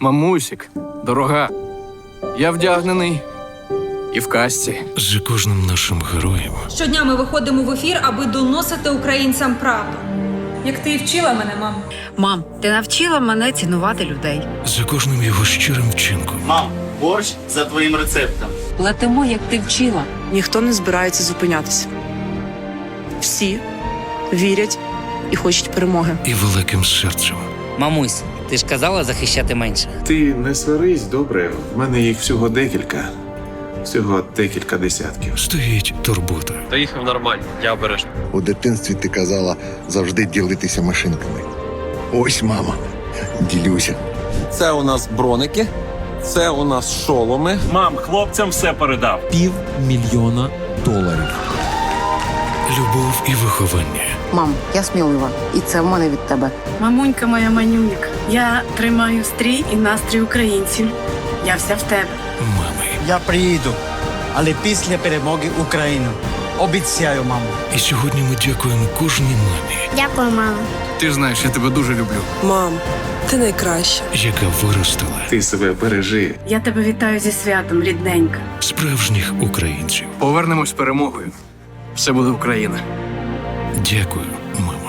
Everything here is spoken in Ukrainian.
Мамусік, дорога. Я вдягнений і в касті. За кожним нашим героєм Щодня ми виходимо в ефір, аби доносити українцям правду. Як ти і вчила мене, мам. Мам, ти навчила мене цінувати людей. за кожним його щирим вчинком. Мам, борщ за твоїм рецептом. Платимо, як ти вчила. Ніхто не збирається зупинятися. Всі вірять і хочуть перемоги. і великим серцем. Мамусь, ти ж казала захищати менше. Ти не сварись, добре. В мене їх всього декілька. Всього декілька десятків. Стоїть турбота, Та їхав нормально, я обережно. У дитинстві ти казала завжди ділитися машинками. Ось мама, ділюся. Це у нас броники, це у нас шоломи. Мам, хлопцям все передав. Півмільйона доларів. любов і виховання. Мам, я смілива, і це в мене від тебе. Мамунька моя манюнька. Я тримаю стрій і настрій українців. Я вся в тебе. Мами. Я приїду, але після перемоги України. Обіцяю, мамо. І сьогодні ми дякуємо кожній мамі, Дякую, мама. Ти ж знаєш, я тебе дуже люблю. Мам, ти найкраща. яка виростила Ти себе бережи. Я тебе вітаю зі святом, рідненька. справжніх українців. Повернемось з перемогою. Все буде Україна. Дякую, мамо.